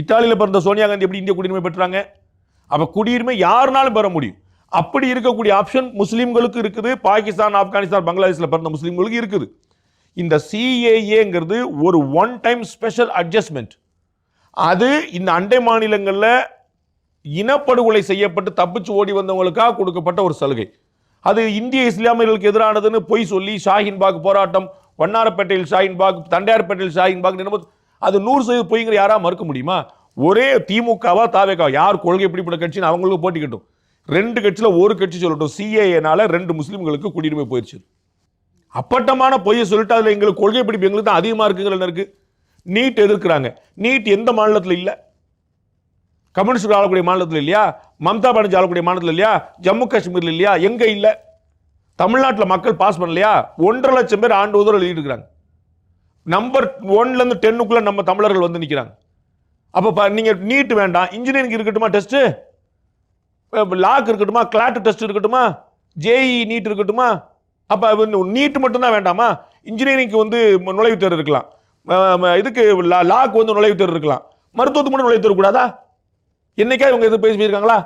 இத்தாலியில் பிறந்த சோனியா காந்தி எப்படி இந்திய குடியுரிமை பெற்றாங்க? அப்போ குடியுரிமை யாருனாலும் பெற முடியும். அப்படி இருக்கக்கூடிய ஆப்ஷன் முஸ்லீம்களுக்கு இருக்குது. பாகிஸ்தான் ஆப்கானிஸ்தான் பங்களாதேஷில் பிறந்த முஸ்லீம்களுக்கு இருக்குது. இந்த சிஏஏங்கிறது ஒரு ஒன் டைம் ஸ்பெஷல் அட்ஜஸ்ட்மெண்ட் அது இந்த அண்டை மாநிலங்களில் இனப்படுகொலை செய்யப்பட்டு தப்பிச்சு ஓடி வந்தவங்களுக்காக கொடுக்கப்பட்ட ஒரு சலுகை. அது இந்திய இஸ்லாமியர்களுக்கு எதிரானதுன்னு பொய் சொல்லி ஷாஹின் பாக் போராட்டம் வண்ணாரப்பேட்டையில் ஷாஹின் பாக் தண்டையார்பேட்டையில் ஷாஹின் பாக் அது நூறு சதவீத பொய்ங்கிற யாராக மறுக்க முடியுமா? ஒரே திமுகவா தாவேக்கா யார் கொள்கை பிடிப்பட கட்சின்னு அவங்களுக்கு போட்டிக்கட்டும். ரெண்டு கட்சியில் ஒரு கட்சி சொல்லட்டும். சிஏஏனால ரெண்டு முஸ்லீம்களுக்கு குடியுரிமை போயிடுச்சு அப்பட்டமான பொய்யை சொல்லிட்டு அதில் எங்களுக்கு கொள்கை பிடிப்பு எங்களுக்கு தான் அதிகமாக இருக்குங்கிற இருக்கு? நீட் எதிர்க்கிறாங்க. நீட் எந்த மாநிலத்தில் இல்லை? கம்யூனிஸ்ட் ஆளக்கூடிய மாநிலத்தில் இல்லையா? மம்தா பானர்ஜி ஆளக்கூடிய மாநிலத்தில் இல்லையா? ஜம்மு காஷ்மீரில் இல்லையா? எங்கே இல்லை? தமிழ்நாட்டில் மக்கள் பாஸ் பண்ணலையா? ஒன்றரை லட்சம் பேர் ஆண்டு உதவி எழுதிட்டு இருக்கிறாங்க நம்பர் ஒன்ல இருந்து டென்னுக்குள்ள நம்ம தமிழர்கள் வந்து நிற்கிறாங்க அப்போ நீங்கள் நீங்க நீட் வேண்டாம் இன்ஜினியரிங் இருக்கட்டுமா டெஸ்ட்டு லாக் இருக்கட்டுமா? கிளாட் டெஸ்ட் இருக்கட்டுமா? ஜேஇ நீட் இருக்கட்டுமா? அப்போ நீட் மட்டும்தான் வேண்டாமா? இன்ஜினியரிங்க்கு வந்து நுழைவுத் தேர்வு இருக்கலாம் இதுக்கு லாக்கு வந்து நுழைவுத் தேர்வு இருக்கலாம். மருத்துவத்துக்கு மட்டும் நுழைவுத் தேர்வு கூடாதா? என்னைக்கா இவங்க எது பேசியிருக்காங்களா?